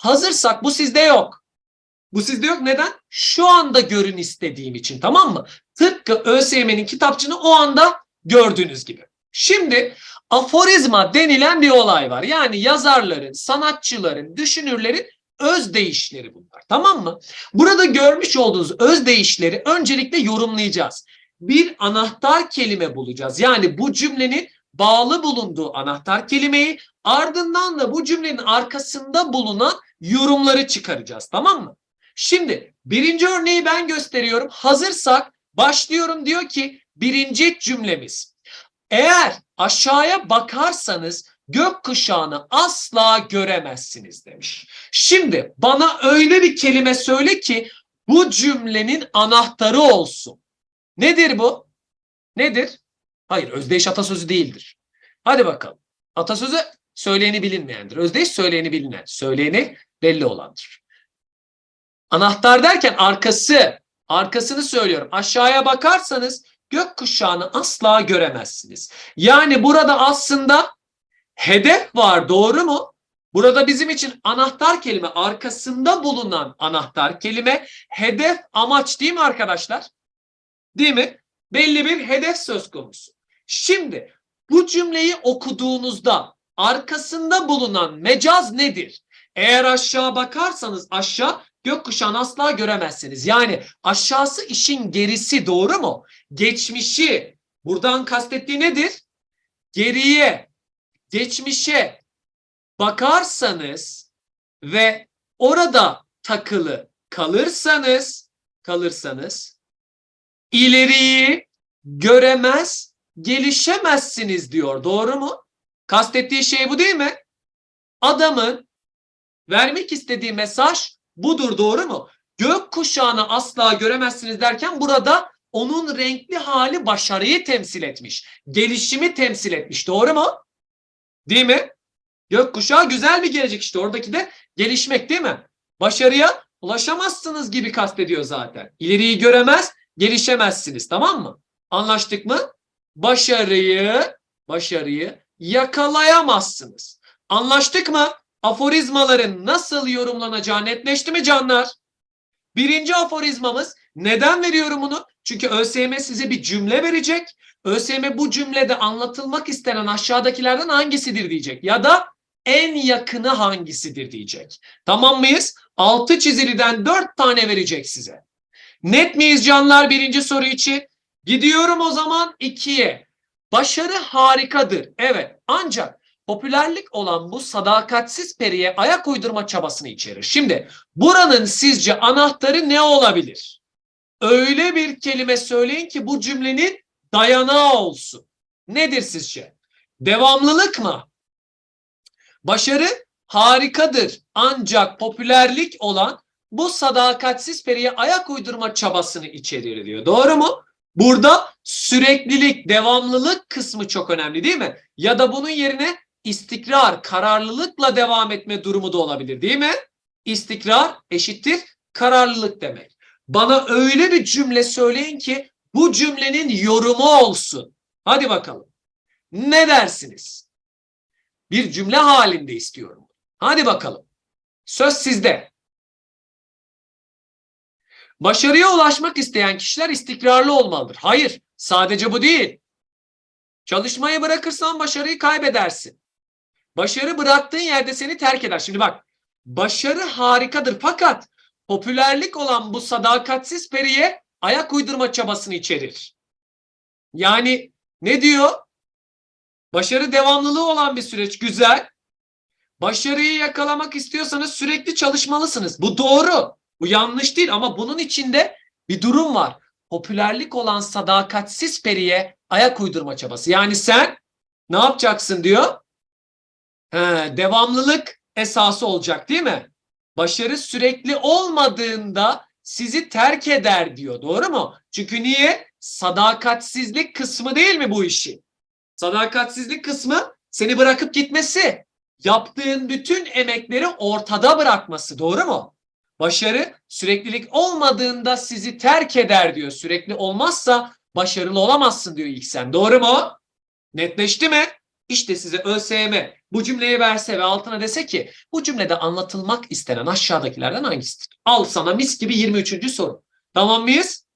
hazırsak bu sizde yok. Bu sizde yok. Neden? Şu anda görün istediğim için tamam mı? Tıpkı ÖSYM'nin kitapçığını o anda gördüğünüz gibi. Şimdi aforizma denilen bir olay var. Yani yazarların, sanatçıların, düşünürlerin özdeyişleri bunlar. Tamam mı? Burada görmüş olduğunuz özdeyişleri öncelikle yorumlayacağız. Bir anahtar kelime bulacağız. Yani bu cümlenin bağlı bulunduğu anahtar kelimeyi ardından da bu cümlenin arkasında bulunan yorumları çıkaracağız. Tamam mı? Şimdi birinci örneği ben gösteriyorum. Hazırsak başlıyorum diyor ki birinci cümlemiz. Eğer aşağıya bakarsanız gökkuşağını asla göremezsiniz demiş. Şimdi bana öyle bir kelime söyle ki bu cümlenin anahtarı olsun. Nedir bu? Nedir? Hayır özdeyiş atasözü değildir. Hadi bakalım. Atasözü söyleyeni bilinmeyendir. Özdeyiş söyleyeni bilinen. Söyleyeni belli olandır. Anahtar derken arkası. Arkasını söylüyorum. Aşağıya bakarsanız gökkuşağını asla göremezsiniz. Yani burada aslında hedef var doğru mu? Burada bizim için anahtar kelime arkasında bulunan anahtar kelime hedef amaç değil mi arkadaşlar? Değil mi? Belli bir hedef söz konusu. Şimdi bu cümleyi okuduğunuzda arkasında bulunan mecaz nedir? Eğer aşağı bakarsanız aşağı gökkuşağını asla göremezsiniz. Yani aşağısı işin gerisi doğru mu? Geçmişi buradan kastettiği nedir? Geriye, geçmişe bakarsanız ve orada takılı kalırsanız, kalırsanız ileriyi göremez, gelişemezsiniz diyor. Doğru mu? Kastettiği şey bu değil mi? Adamın vermek istediği mesaj budur doğru mu? Gök kuşağını asla göremezsiniz derken burada onun renkli hali başarıyı temsil etmiş. Gelişimi temsil etmiş. Doğru mu? Değil mi? Gökkuşağı güzel bir gelecek işte. Oradaki de gelişmek değil mi? Başarıya ulaşamazsınız gibi kastediyor zaten. İleriyi göremez, gelişemezsiniz. Tamam mı? Anlaştık mı? Başarıyı, başarıyı yakalayamazsınız. Anlaştık mı? Aforizmaların nasıl yorumlanacağı netleşti mi canlar? Birinci aforizmamız neden veriyorum bunu? Çünkü ÖSYM size bir cümle verecek. ÖSYM bu cümlede anlatılmak istenen aşağıdakilerden hangisidir diyecek. Ya da en yakını hangisidir diyecek. Tamam mıyız? Altı çiziliden dört tane verecek size. Net miyiz canlar birinci soru için? Gidiyorum o zaman ikiye. Başarı harikadır. Evet ancak popülerlik olan bu sadakatsiz periye ayak uydurma çabasını içerir. Şimdi buranın sizce anahtarı ne olabilir? Öyle bir kelime söyleyin ki bu cümlenin dayanağı olsun. Nedir sizce? Devamlılık mı? Başarı harikadır ancak popülerlik olan bu sadakatsiz periye ayak uydurma çabasını içerir diyor. Doğru mu? Burada süreklilik, devamlılık kısmı çok önemli değil mi? Ya da bunun yerine istikrar, kararlılıkla devam etme durumu da olabilir değil mi? İstikrar eşittir kararlılık demek. Bana öyle bir cümle söyleyin ki bu cümlenin yorumu olsun. Hadi bakalım. Ne dersiniz? Bir cümle halinde istiyorum. Hadi bakalım. Söz sizde. Başarıya ulaşmak isteyen kişiler istikrarlı olmalıdır. Hayır, sadece bu değil. Çalışmayı bırakırsan başarıyı kaybedersin. Başarı bıraktığın yerde seni terk eder. Şimdi bak, başarı harikadır fakat popülerlik olan bu sadakatsiz periye ayak uydurma çabasını içerir. Yani ne diyor? Başarı devamlılığı olan bir süreç. Güzel. Başarıyı yakalamak istiyorsanız sürekli çalışmalısınız. Bu doğru. Bu yanlış değil ama bunun içinde bir durum var. Popülerlik olan sadakatsiz periye ayak uydurma çabası. Yani sen ne yapacaksın diyor? He, devamlılık esası olacak değil mi? Başarı sürekli olmadığında sizi terk eder diyor. Doğru mu? Çünkü niye? Sadakatsizlik kısmı değil mi bu işi? Sadakatsizlik kısmı seni bırakıp gitmesi. Yaptığın bütün emekleri ortada bırakması. Doğru mu? Başarı süreklilik olmadığında sizi terk eder diyor. Sürekli olmazsa başarılı olamazsın diyor ilk sen. Doğru mu? Netleşti mi? İşte size ÖSYM bu cümleyi verse ve altına dese ki bu cümlede anlatılmak istenen aşağıdakilerden hangisidir? Al sana mis gibi 23. soru. Tamam mıyız?